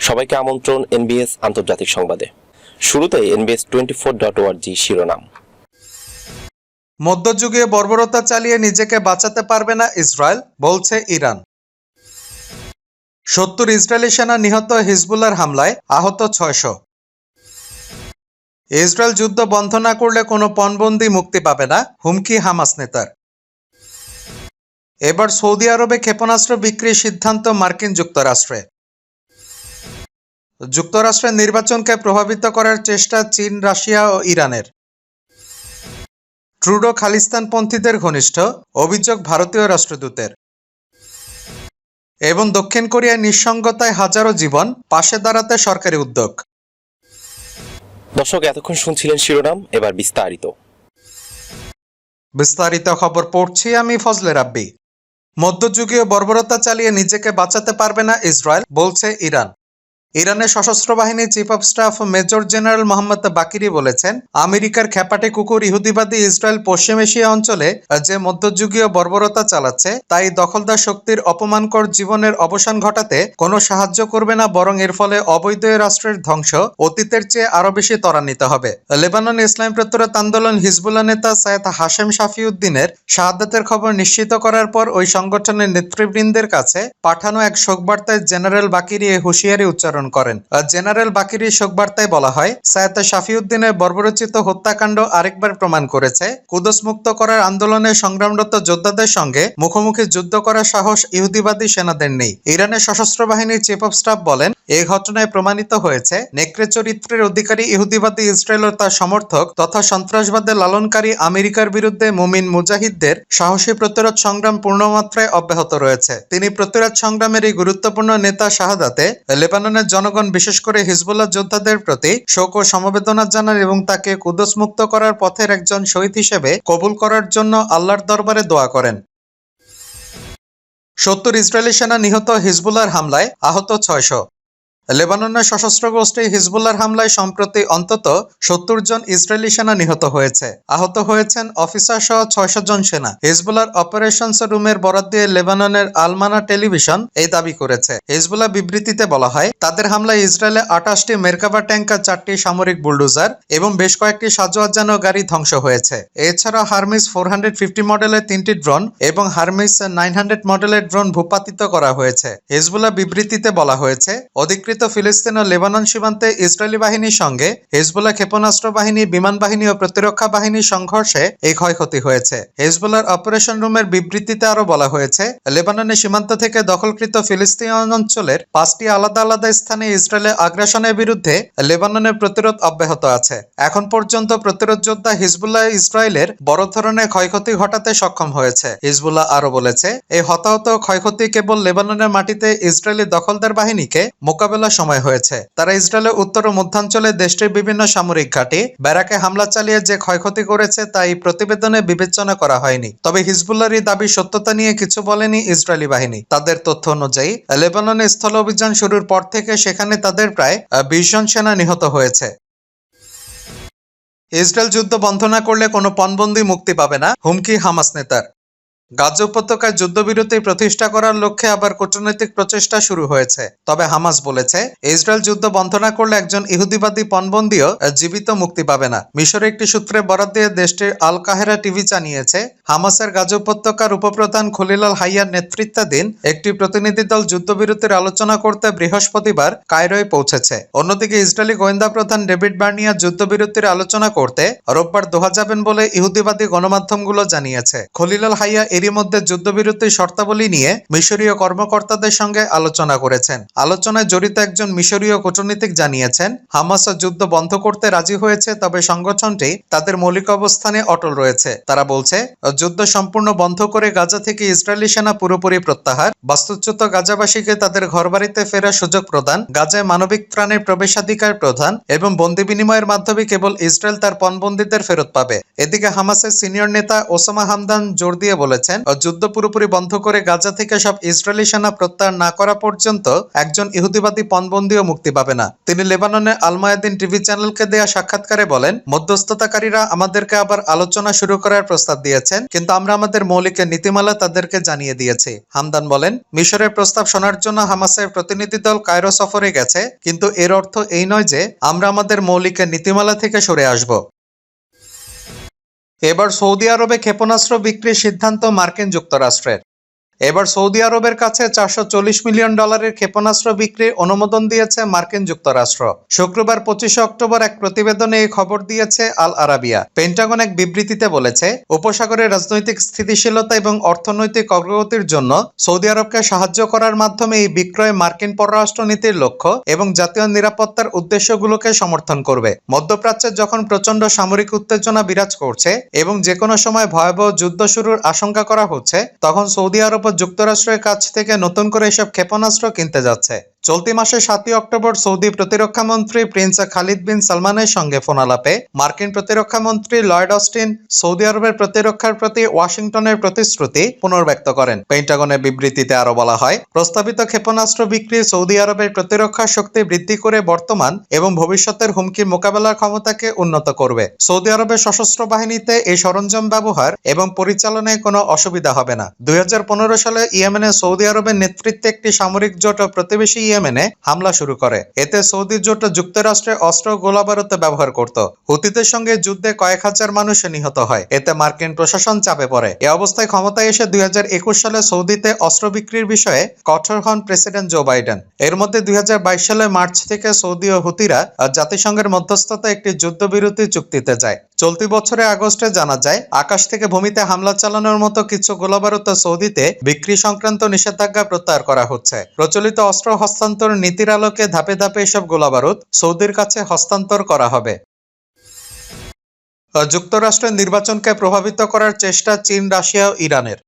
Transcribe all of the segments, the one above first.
সবাইকে আমন্ত্রণ এনবিএস আন্তর্জাতিক সংবাদে। শুরুতে এনবিএস টোয়েন্টি ফোর ডট ওয়ার্জি শিরোনাম। মধ্যযুগে বর্বরতা চালিয়ে নিজেকে বাঁচাতে পারবে না ইসরায়েল, বলছে ইরান। সত্তর ইসরায়েলি সেনা নিহত হিজবুল্লার হামলায় আহত ছয়শো। ইসরায়েল যুদ্ধ বন্ধ না করলে কোনো পণবন্দি মুক্তি পাবে না হুমকি হামাস নেতার। এবার সৌদি আরবে ক্ষেপণাস্ত্র বিক্রির সিদ্ধান্ত মার্কিন যুক্তরাষ্ট্রে। যুক্তরাষ্ট্রের নির্বাচনকে প্রভাবিত করার চেষ্টা চীন রাশিয়া ও ইরানের। ট্রুডো খালিস্তানপন্থীদের ঘনিষ্ঠ অভিযোগ ভারতীয় রাষ্ট্রদূতের। এবং দক্ষিণ কোরিয়ায় নিঃসঙ্গতায় হাজারো জীবন পাশে দাঁড়াতে সরকারি উদ্যোগ। দর্শক এতক্ষণ শুনছিলেন শিরোনাম এবার বিস্তারিত। বিস্তারিত খবর পড়ছি আমি ফজলে রাব্বি। মধ্যযুগীয় বর্বরতা চালিয়ে নিজেকে বাঁচাতে পারবে না ইসরায়েল বলছে ইরান। ইরানের সশস্ত্র বাহিনীর chief of staff major general Mohammad Bagheri বলেছেন, আমেরিকার খ্যাপাটে কুকুর ইহুদিবাদী ইসরায়েল পশ্চিম এশিয়া অঞ্চলে যে মধ্যযুগীয় বর্বরতা চালাচ্ছে, তাই দখলদার শক্তির অপমানকর জীবনের অবসান ঘটাতে কোনো সাহায্য করবে না, বরং এর ফলে অবৈধ রাষ্ট্রের ধ্বংস অতীতের চেয়ে আরও বেশি ত্বরান্বিত হবে। লেবানন ইসলাম প্রত্যুরত আন্দোলন হিজবুল্লাহ নেতা সৈয়দ হাশেম শাফিউদ্দিনের শাহাদাতের খবর নিশ্চিত করার পর ওই সংগঠনের নেতৃবৃন্দের কাছে পাঠানো এক শোকবার্তায় জেনারেল বাকিরি হুঁশিয়ারি উচ্চারণ করেন। আর জেনারেল বাকিরি শোকবার্তায় বলা হয়, সৈয়দ শাফিউদ্দিনের বর্বরচিত হত্যাকাণ্ড আরেকবার প্রমাণ করেছে। কুদস মুক্ত করার আন্দোলনে সংগ্রামরত যোদ্ধাদের সঙ্গে মুখোমুখি যুদ্ধ করার সাহস ইহুদিবাদী সেনাদের নেই। ইরানের সশস্ত্র বাহিনীর চিফ অফ স্টাফ বলেন এই ঘটনায় প্রমাণিত হয়েছে, নেকড়ে চরিত্রের অধিকারী ইহুদিবাদী ইসরায়েল তার সমর্থক তথা সন্ত্রাসবাদের লালনকারী আমেরিকার বিরুদ্ধে মুমিন মুজাহিদদের সাহসী প্রতিরোধ সংগ্রাম পূর্ণমাত্রায় অব্যাহত রয়েছে। তিনি প্রতিরোধ সংগ্রামের এই গুরুত্বপূর্ণ নেতা শাহাদাতে লেবাননের জনগণ, বিশেষ করে হিজবুল্লাহ যোদ্ধাদের প্রতি শোক ও সমবেদনা জানান এবং তাকে কুদস মুক্ত করার পথের একজন শহীদ হিসেবে কবুল করার জন্য আল্লাহর দরবারে দোয়া করেন। সত্তর ইসরায়েলি সেনা নিহত হিজবুল্লার হামলায় আহত ছয়শো। লেবাননের সশস্ত্র গোষ্ঠী হিজবুল্লার হামলায় সম্প্রতি অন্তত সত্তর জন ইসরায়েলি সেনা নিহত হয়েছে। আহত হয়েছেন অফিসার সহ ছয়শো জন সেনা। হিজবুল্লার অপারেশনস রুমের বরাদ দিয়ে লেবাননের আলমানা টেলিভিশন এই দাবি করেছে। হিজবুল্লাহ বিবৃতিতে বলা হয়, তাদের হামলায় ইসরায়েলে আঠাশটি মেরকাবা ট্যাঙ্কার চারটি সামরিক বুলডোজার এবং বেশ কয়েকটি সাজোয়াজানো গাড়ি ধ্বংস হয়েছে। এছাড়া হারমিস ফোর হান্ড্রেড ফিফটি মডেলের তিনটি ড্রোন এবং হারমিস নাইন হান্ড্রেড মডেলের ড্রোন ভূপাতিত করা হয়েছে। হিজবুল্লাহ বিবৃতিতে বলা হয়েছে, অধিকৃত ফিলিস্তিন ও লেবানন সীমান্তে ইসরায়েলি বাহিনীর সঙ্গে হিজবুল্লাহ ক্ষেপণাস্ত্র বাহিনী, বিমান বাহিনী ও প্রতিরক্ষা বাহিনীর সংঘর্ষে এই ক্ষয়ক্ষতি হয়েছে। হিজবুল্লাহর অপারেশন রুমের বিবৃতিতে আরও বলা হয়েছে, লেবাননের সীমান্ত থেকে দখলকৃত ফিলিস্তিন অঞ্চলের পাঁচটি আলাদা আলাদা স্থানে ইসরায়েলের আগ্রাসনের বিরুদ্ধে লেবাননের প্রতিরোধ অব্যাহত আছে। এখন পর্যন্ত প্রতিরোধ যোদ্ধা হিজবুল্লাহ ইসরায়েলের বড় ধরনের ক্ষয়ক্ষতি ঘটাতে সক্ষম হয়েছে। হিজবুল্লাহ আরও বলেছে, এই হতাহত ক্ষয়ক্ষতি কেবল লেবাননের মাটিতে ইসরায়েলি দখলদার বাহিনীকে মোকাবেলা সময় হয়েছে। তারা ইসরায়েলের উত্তর ও মধ্যাঞ্চলে দেশটির বিভিন্ন সামরিক ঘাঁটি, ব্যারাকে হামলা চালিয়ে যে ক্ষয়ক্ষতি করেছে তা এই প্রতিবেদনে বিবেচনা করা হয়নি। তবে হিজবুল্লাহর এই দাবি সত্যতা নিয়ে কিছু বলেনি ইসরায়েলি বাহিনী। তাদের তথ্য অনুযায়ী লেবাননে স্থল অভিযান শুরুর পর থেকে সেখানে তাদের প্রায় বিশ জন সেনা নিহত হয়েছে। ইসরায়েল যুদ্ধ বন্ধ না করলে কোনো পণবন্দি মুক্তি পাবে না, হুমকি হামাস নেতার। গাজা উপত্যকায় যুদ্ধবিরতি প্রতিষ্ঠা করার লক্ষ্যে আবার কূটনৈতিক প্রচেষ্টা শুরু হয়েছে। তবে হামাস বলেছে, ইসরায়েল যুদ্ধ বন্ধ না করলে একজন ইহুদিবাদী পণবন্দীও জীবিত মুক্তি পাবে না। মিশরের একটি সূত্রে বরাদ দিয়ে দেশটির আল কাহেরা টিভি জানিয়েছে, হামাসের গাজা উপত্যকার উপপ্রধান খলিলাল হাইয়ার নেতৃত্বাধীন একটি প্রতিনিধি দল যুদ্ধবিরতির আলোচনা করতে বৃহস্পতিবার কায়রোয় পৌঁছেছে। অন্যদিকে ইসরায়েলি গোয়েন্দা প্রধান ডেভিড বার্নিয়া যুদ্ধবিরতির আলোচনা করতে রোববার দোহা যাবেন বলে ইহুদিবাদী গণমাধ্যমগুলো জানিয়েছে। খলিলাল হাইয়া এরই মধ্যে যুদ্ধবিরতির শর্তাবলী নিয়ে মিশরীয় কর্মকর্তাদের সঙ্গে আলোচনা করেছেন। আলোচনায় জড়িত একজন মিশরীয় কূটনীতিক জানিয়েছেন হামাস যুদ্ধ বন্ধ করতে রাজি হয়েছে, তবে সংগঠনটি তাদের মৌলিক অবস্থানে অটল রয়েছে। তারা বলছে, যুদ্ধ সম্পূর্ণ বন্ধ করে গাজা থেকে ইসরায়েলি সেনা পুরোপুরি প্রত্যাহার। বাস্তুচ্যুত গাজাবাসীকে তাদের ঘরবাড়িতে ফেরার সুযোগ প্রদান, গাজায় মানবিক ত্রাণের প্রবেশাধিকার প্রদান এবং বন্দি বিনিময়ের মাধ্যমে কেবল ইসরায়েল তার পণবন্দীদের ফেরত পাবে। এদিকে হামাসের সিনিয়র নেতা ওসামা হামদান জোর দিয়ে বলেছেন বলেছেন যুদ্ধ পুরোপুরি বন্ধ করে গাজা থেকে সব ইসরায়েলি সেনা প্রত্যাহার না করা পর্যন্ত একজন ইহুদিবাদী পণবন্দিও মুক্তি পাবে না। তিনি লেবাননের আলমায়াদিন টিভি চ্যানেলকে দেয়া সাক্ষাৎকারে বলেন, মধ্যস্থতাকারীরা আমাদেরকে আবার আলোচনা শুরু করার প্রস্তাব দিয়েছেন, কিন্তু আমরা আমাদের মৌলিক নীতিমালা তাদেরকে জানিয়ে দিয়েছি। হামদান বলেন, মিশরের প্রস্তাব শোনার জন্য হামাসের প্রতিনিধি দল কায়রো সফরে গেছে, কিন্তু এর অর্থ এই নয় যে আমরা আমাদের মৌলিক নীতিমালা থেকে সরে আসব। এবার সৌদি আরবে ক্ষেপণাস্ত্র বিক্রির সিদ্ধান্ত মার্কিন যুক্তরাষ্ট্রের। এবার সৌদি আরবের কাছে চারশো চল্লিশ মিলিয়ন ডলারের ক্ষেপণাস্ত্র বিক্রির অনুমোদন দিয়েছে মার্কিন যুক্তরাষ্ট্র। শুক্রবার পঁচিশে অক্টোবর এক প্রতিবেদনে এই খবর দিয়েছে আল আরাবিয়া। পেন্টাগন এক বিবৃতিতে বলেছে, উপসাগরের রাজনৈতিক স্থিতিশীলতা এবং অর্থনৈতিক অগ্রগতির জন্য সৌদি আরবকে সাহায্য করার মাধ্যমে এই বিক্রয় মার্কিন পররাষ্ট্রনীতির লক্ষ্য এবং জাতীয় নিরাপত্তার উদ্দেশ্যগুলোকে সমর্থন করবে। মধ্যপ্রাচ্যে যখন প্রচণ্ড সামরিক উত্তেজনা বিরাজ করছে এবং যে কোনো সময় ভয়াবহ যুদ্ধ শুরুর আশঙ্কা করা হচ্ছে, তখন সৌদি আরব ও যুক্তরাষ্ট্রের কাছ থেকে নতুন করে এসব ক্ষেপণাস্ত্র কিনতে যাচ্ছে। চলতি মাসে সাতই অক্টোবর সৌদি প্রতিরক্ষা মন্ত্রী প্রিন্স খালিদ বিন সালমানের সঙ্গে ফোন আলাপে মার্কিন প্রতিরক্ষা মন্ত্রী লয়েড অস্টিন সৌদি আরবের প্রতিরক্ষার প্রতি ওয়াশিংটনের প্রতিশ্রুতি পুনর্ব্যক্ত করেন। পেন্টাগনের বিবৃতিতে আরও বলা হয়, প্রস্তাবিত ক্ষেপণাস্ত্র বিক্রি সৌদি আরবের প্রতিরক্ষা শক্তি বৃদ্ধি করে বর্তমান এবং ভবিষ্যতের হুমকির মোকাবেলার ক্ষমতাকে উন্নত করবে। সৌদি আরবের সশস্ত্র বাহিনীতে এই সরঞ্জাম ব্যবহার এবং পরিচালনায় কোনো অসুবিধা হবে না। দুই হাজার পনেরো সালে ইয়েমেনে সৌদি আরবের নেতৃত্বে একটি সামরিক জোট ও প্রতিবেশী ইয়েমেনে হামলা শুরু করে। এতে সৌদি জোট যুক্তরাষ্ট্রের অস্ত্র গোলাবারুদ ব্যবহার করত। হুতিদের সঙ্গে যুদ্ধে কয়েক হাজার মানুষ নিহত হয়। এতে মার্কিন প্রশাসন চাপে পড়ে। এ অবস্থায় ক্ষমতায় এসে দুই সালে সৌদিতে অস্ত্র বিক্রির বিষয়ে কঠোর হন প্রেসিডেন্ট জো বাইডেন। এর মধ্যে দুই সালে মার্চ থেকে সৌদি ও হুতিরা জাতিসংঘের মধ্যস্থতা একটি যুদ্ধবিরতি চুক্তিতে যায়। চলতি বছরে আগস্টে জানা যায়, আকাশ থেকে ভূমিতে হামলা চালানোর মতো কিছু গোলাবারুদ সৌদিতে বিক্রি সংক্রান্ত নিষেধাজ্ঞা প্রত্যাহার করা হচ্ছে। প্রচলিত অস্ত্র হস্তান্তর নীতির আলোকে ধাপে ধাপে এসব গোলাবারুদ সৌদির কাছে হস্তান্তর করা হবে। যুক্তরাষ্ট্রের নির্বাচনকে প্রভাবিত করার চেষ্টা চীন, রাশিয়া ও ইরানের।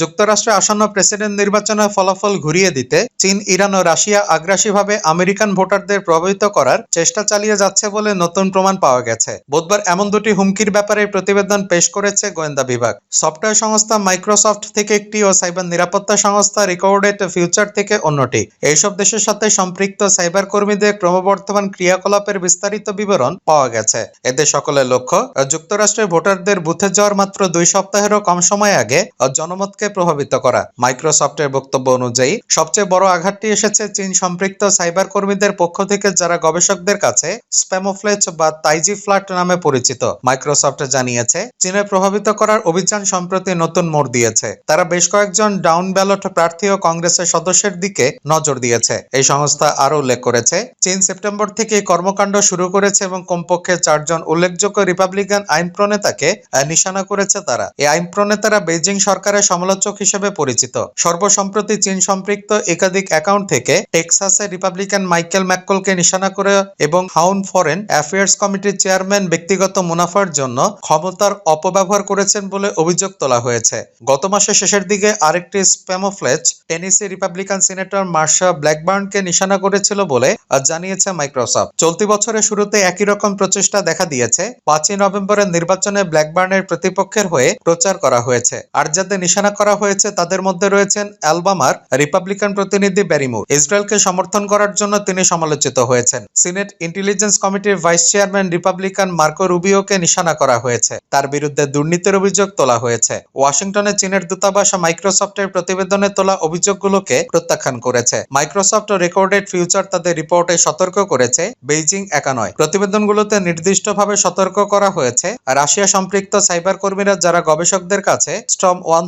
যুক্তরাষ্ট্রে আসন্ন প্রেসিডেন্ট নির্বাচনের ফলাফল ঘুরিয়ে দিতে চীন, ইরান ও রাশিয়া আগ্রাসীভাবে আমেরিকান ভোটারদের প্রভাবিত করার চেষ্টা চালিয়ে যাচ্ছে বলে নতুন প্রমাণ পাওয়া গেছে। বুধবার এমন দুটি হুমকির ব্যাপারে প্রতিবেদন পেশ করেছে গোয়েন্দা বিভাগ। সফটওয়্যার সংস্থা মাইক্রোসফট থেকে একটি ও সাইবার নিরাপত্তা সংস্থা রিকর্ডেড ফিউচার থেকে অন্যটি। এইসব দেশের সাথে সম্পৃক্ত সাইবার কর্মীদের ক্রমবর্ধমান ক্রিয়াকলাপের বিস্তারিত বিবরণ পাওয়া গেছে। এতে সকলের লক্ষ্য যুক্তরাষ্ট্রের ভোটারদের বুথে যাওয়ার মাত্র দুই সপ্তাহেরও কম সময় আগে জনমত জনমতকে প্রভাবিত করা। মাইক্রোসফটের বক্তব্য অনুযায়ী, সবচেয়ে বড় আঘাতটি এসেছে চীন সম্পৃক্ত সাইবার কর্মীদের পক্ষ থেকে যারা গবেষকদের কাছে স্প্যামোফ্লেচ বা তাইজি ফ্ল্যাট নামে পরিচিত। মাইক্রোসফট জানিয়েছে চীনে প্রভাবিত করার অভিযান সম্প্রতি নতুন মোড় দিয়েছে। তারা বেশ কয়েকজন ডাউন ব্যালট প্রার্থী ও কংগ্রেসের সদস্যের দিকে নজর দিয়েছে। এই সংস্থা আরও উল্লেখ করেছে, চীন সেপ্টেম্বর থেকে কর্মকাণ্ড শুরু করেছে এবং কমপক্ষে চারজন উল্লেখযোগ্য রিপাবলিকান আইন প্রণেতাকে নিশানা করেছে তারা। এই আইন প্রণেতারা বেজিং সরকারের সমালোচক হিসেবে পরিচিত। সর্বসম্প্রতি চীন সম্পৃক্ত একাধিক অ্যাকাউন্ট থেকে টেক্সাসের রিপাবলিকান মাইকেল ম্যাককলকে নিশানা করে এবং হাউন ফরেন অ্যাফেয়ার্স কমিটির চেয়ারম্যান ব্যক্তিগত মুনাফার জন্য ক্ষমতার অপব্যবহার করেছেন বলে অভিযোগ তোলা হয়েছে। গত মাসের শেষের দিকে আরেকটি Spamouflage Tennessee Republican senator Marsha ব্ল্যাকবার্নকে নিশানা করেছিল বলে জানিয়েছে মাইক্রোসফট। চলতি বছরের শুরুতে একই রকম প্রচেষ্টা দেখা দিয়েছে। পাঁচই নভেম্বরের নির্বাচনে ব্ল্যাকবার্নের প্রতিপক্ষের হয়ে প্রচার করা হয়েছে। আর যাদের নিশানা করা হয়েছে, তাদের মধ্যে রয়েছেন অ্যালবামার রিপাবলিকান প্রতিনিধি ব্যারিমুর ইসরায়েলকে সমর্থন করার জন্য তিনি সমালোচিত হয়েছেন। সিনেট ইন্টেলিজেন্স কমিটির ভাইস চেয়ারম্যান রিপাবলিকান মার্কো রুবিওকে নিশানা করা হয়েছে। তার বিরুদ্ধে দুর্নীতির অভিযোগ তোলা হয়েছে। ওয়াশিংটনে চীনের দূতাবাস মাইক্রোসফটের প্রতিবেদনে তোলা অভিযোগগুলোকে প্রত্যাখ্যান করেছে। মাইক্রোসফট ও রেকর্ডেড ফিউচার তাদের রিপোর্টে সতর্ক করেছে, বেইজিং একা নয়। প্রতিবেদনগুলোতে নির্দিষ্টভাবে সতর্ক করা হয়েছে, রাশিয়া সম্পৃক্ত সাইবার কর্মীরা যারা গবেষকদের কাছে স্টম ওয়ান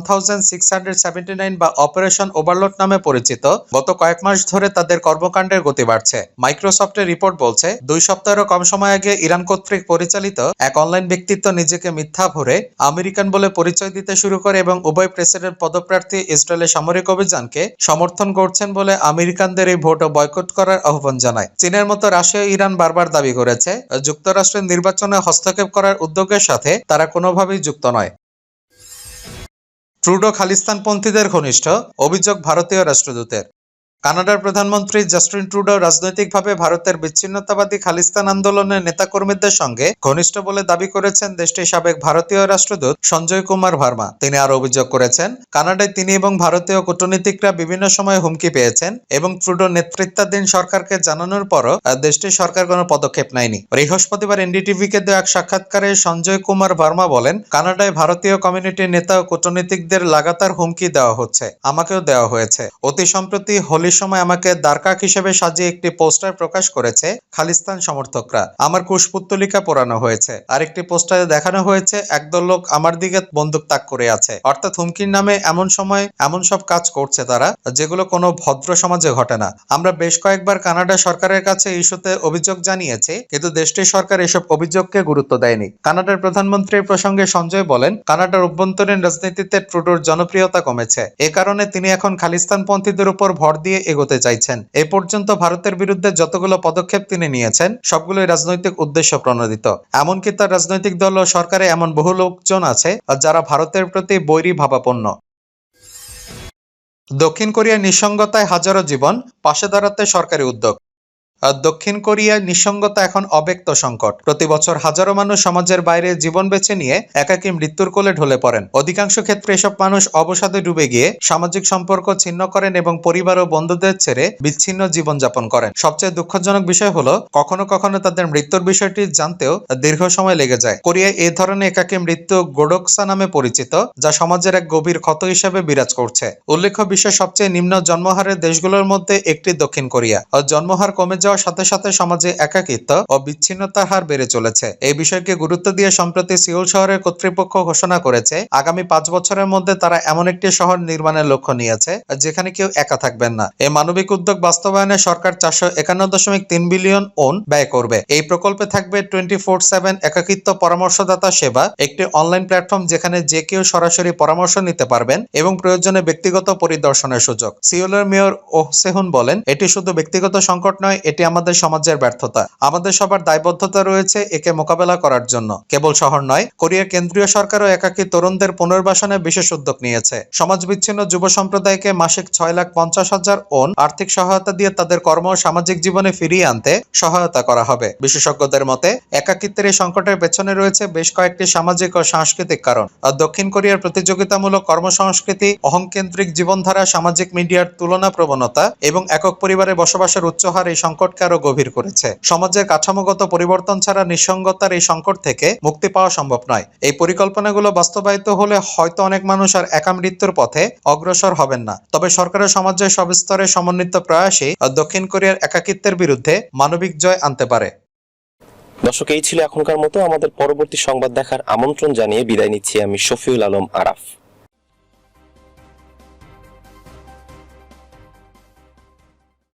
বা অপারেশন ওভারলোড নামে পরিচিত, গত কয়েক মাস ধরে তাদের কর্মকাণ্ডের গতি বাড়ছে। মাইক্রোসফটের রিপোর্ট বলছে, দুই সপ্তাহেরও কম সময় আগে ইরান কর্তৃক পরিচালিত এক অনলাইন ব্যক্তিত্ব নিজেকে মিথ্যা ভরে আমেরিকান বলে পরিচয় দিতে শুরু করে এবং উভয় প্রেসিডেন্ট পদপ্রার্থী ইসরায়েলের সামরিক অভিযানকে সমর্থন করছেন বলে আমেরিকানদের এই ভোট বয়কট করার আহ্বান জানায়। চীনের মতো রাশিয়া ইরান বারবার দাবি করেছে, যুক্তরাষ্ট্রের নির্বাচনে হস্তক্ষেপ করার উদ্যোগের সাথে তারা কোনোভাবেই যুক্ত নয়। ট্রুডো খালিস্তানপন্থীদের ঘনিষ্ঠ অভিযোগ ভারতীয় রাষ্ট্রদূতের। কানাডার প্রধানমন্ত্রী জাস্টিন ট্রুডো রাজনৈতিকভাবে ভারতের বিচ্ছিন্নতাবাদী খালিস্তান আন্দোলনের নেতাকর্মীদের সঙ্গে ঘনিষ্ঠ বলে দাবি করেছেন দেশটির সাবেক ভারতীয় রাষ্ট্রদূত সঞ্জয় কুমার ভার্মা। তিনি আরও অভিযোগ করেছেন, কানাডায় তিনি এবং ভারতীয় কূটনীতিকরা বিভিন্ন সময় হুমকি পেয়েছেন এবং ট্রুডো নেতৃত্বাধীন সরকারকে জানানোর পরও দেশটির সরকার কোনো পদক্ষেপ নেয়নি। বৃহস্পতিবার এনডিটিভিকে দেওয়া এক সাক্ষাৎকারে সঞ্জয় কুমার ভার্মা বলেন, কানাডায় ভারতীয় কমিউনিটির নেতা ও কূটনীতিকদের লাগাতার হুমকি দেওয়া হচ্ছে, আমাকেও দেওয়া হয়েছে। অতি সম্প্রতি হোলির সময় আমাকে দ্বারকাক হিসেবে সাজিয়ে একটি পোস্টার প্রকাশ করেছে খালিস্তান সমর্থকরা। আমার কুশপুত্তলিকা পোড়ানো হয়েছে। আরেকটি পোস্টারে দেখানো হয়েছে, একদল লোক আমার দিকে বন্দুক তাক করে আছে। অর্থাৎ হুমকির নামে এমন সময় এমন সব কাজ করছে তারা, যেগুলো কোনো ভদ্র সমাজে ঘটে না। আমরা বেশ কয়েকবার কানাডা সরকারের কাছে ইস্যুতে অভিযোগ জানিয়েছি, কিন্তু দেশটির সরকার এসব অভিযোগকে গুরুত্ব দেয়নি। কানাডার প্রধানমন্ত্রী এই প্রসঙ্গে সঞ্জয় বলেন, কানাডার অভ্যন্তরীণ রাজনীতিতে ট্রুডোর জনপ্রিয়তা কমেছে। এ কারণে তিনি এখন খালিস্তানপন্থীদের উপর ভর দিয়ে এগোতে চাইছেন। এ পর্যন্ত ভারতের বিরুদ্ধে যতগুলো পদক্ষেপ তিনি নিয়েছেন, সবগুলোই রাজনৈতিক উদ্দেশ্য প্রণোদিত। এমনকি তার রাজনৈতিক দল ও সরকারে এমন বহু লোকজন আছে, যারা ভারতের প্রতি বৈরী ভাবাপন্ন। দক্ষিণ কোরিয়ার নিঃসঙ্গতায় হাজারো জীবন, পাশে দাঁড়াতে সরকারি উদ্যোগ। দক্ষিণ কোরিয়ার নিঃসঙ্গতা এখন অব্যক্ত সংকট। প্রতি বছর হাজারো মানুষ সমাজের বাইরে জীবন বেছে নিয়ে একাকী মৃত্যুর কোলে ঢলে পড়েন। অধিকাংশ ক্ষেত্রে এসব মানুষ অবসাদে ডুবে গিয়ে সামাজিক সম্পর্ক ছিন্ন করেন এবং পরিবার ও বন্ধুদের ছেড়ে বিচ্ছিন্ন জীবনযাপন করেন। সবচেয়ে দুঃখজনক বিষয় হলো, কখনো কখনো তাদের মৃত্যুর বিষয়টি জানতেও দীর্ঘ সময় লেগে যায়। কোরিয়ায় এই ধরনের একাকী মৃত্যু গোডোকসা নামে পরিচিত, যা সমাজের এক গভীর ক্ষত হিসেবে বিরাজ করছে। উল্লেখ্য বিশ্বের সবচেয়ে নিম্ন জন্মহারের দেশগুলোর মধ্যে একটি দক্ষিণ কোরিয়া। জন্মহার কমে যাওয়ার সাথে সাথে সমাজে একাকিত্ব ও বিচ্ছিন্নতার হার বেড়ে চলেছে। এই বিষয়কে গুরুত্ব দিয়ে সম্প্রতি সিউল শহরের কর্তৃপক্ষ ঘোষণা করেছে, আগামী পাঁচ বছরের মধ্যে তারা এমন একটি শহর নির্মাণের লক্ষ্য নিয়েছে, যেখানে কেউ একা থাকবেন না। এই মানবিক উদ্যোগ বাস্তবায়নে সরকার চারশো একান্ন দশমিক তিন বিলিয়ন ওন ব্যয় করবে। এই প্রকল্পে থাকবে টোয়েন্টি ফোর সেভেন একাকিত্ব পরামর্শদাতা সেবা, একটি অনলাইন প্ল্যাটফর্ম যেখানে যে কেউ সরাসরি পরামর্শ নিতে পারবেন এবং প্রয়োজনে ব্যক্তিগত পরিদর্শনের সুযোগ। সিওলের মেয়র ওহ সেহুন বলেন, এটি শুধু ব্যক্তিগত সংকট নয় এটি আমাদের সমাজের ব্যর্থতা। আমাদের সবার দায়বদ্ধতা রয়েছে একে মোকাবেলা করার জন্য। কেবল শহর নয়, কোরিয়ার কেন্দ্রীয় সরকারও একাকী তরুণদের পুনর্বাসনে বিশেষ উদ্যোগ নিয়েছে। সমাজ বিচ্ছিন্ন যুব সম্প্রদায়কে মাসিক ছয় লাখ পঞ্চাশ হাজার ওন আর্থিক সহায়তা দিয়ে তাদের কর্ম সামাজিক জীবনে ফিরিয়ে আনতে সহায়তা করা হবে। বিশেষজ্ঞদের মতে, একাকিত্বের এই সংকটের পেছনে রয়েছে বেশ কয়েকটি সামাজিক ও সাংস্কৃতিক কারণ। দক্ষিণ কোরিয়ার প্রতিযোগিতামূলক কর্মসংস্কৃতি, অহংকেন্দ্রিক জীবনধারা, সামাজিক মিডিয়ার তুলনা প্রবণতা এবং একক পরিবারে বসবাসের উচ্চ হার এই সংকটকে আরও গভীর করেছে। সমাজের কাঠামোগত পরিবর্তন ছাড়া নিঃসঙ্গতার এই সংকট থেকে মুক্তি পাওয়া সম্ভব নয়। এই পরিকল্পনাগুলো বাস্তবায়িত হলে হয়তো অনেক মানুষ আর একা মৃত্যুর পথে অগ্রসর হবেন না। তবে সরকারের সমাজের সব স্তরে সমন্বিত প্রয়াসই দক্ষিণ কোরিয়ার একাকিত্বের বিরুদ্ধে মানবিক জয় আনতে পারে। দর্শক, এই ছিল এখনকার মতো। আমাদের পরবর্তী সংবাদ দেখার আমন্ত্রণ জানিয়ে বিদায় নিচ্ছি আমি শফিউল আলম আরাফ।